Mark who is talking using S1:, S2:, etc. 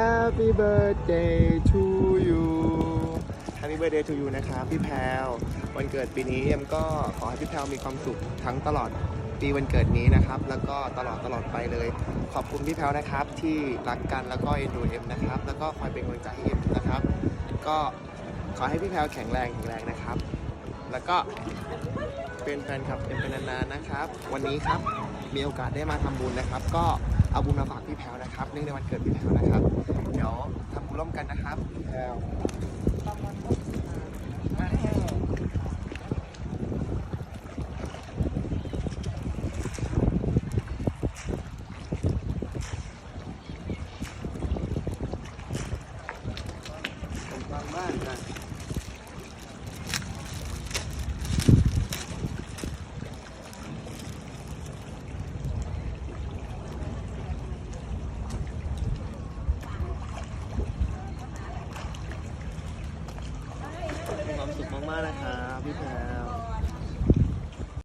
S1: Happy birthday to you Happy birthday to you นะครับพี่แพรววันเกิดปีนี้เอ็มก็ขอให้พี่แพรวมีความสุขทั้งตลอดปีวันเกิดนี้นะครับ แล้วก็ตลอดตลอดไปเลย ขอบคุณพี่แพรวนะครับที่รักกันแล้วก็เอ็นดูเอ็มนะครับ แล้วก็คอยเป็นกำลังใจให้เอ็มนะครับ ก็ขอให้พี่แพรวแข็งแรงแข็งแรงนะครับ แล้วก็เป็นแฟนคลับเอ็มเป็นนานๆนะครับ วันนี้ครับมีโอกาสได้มาทำบุญนะครับ ก็เอาบุญมาฝากพี่แพรวนะครับเนื่องในวันเกิดพี่แพรวนะครับ ร่วมกันนะครับแล้วบ้านนะ ความสุขมากๆนะครับพี่แพร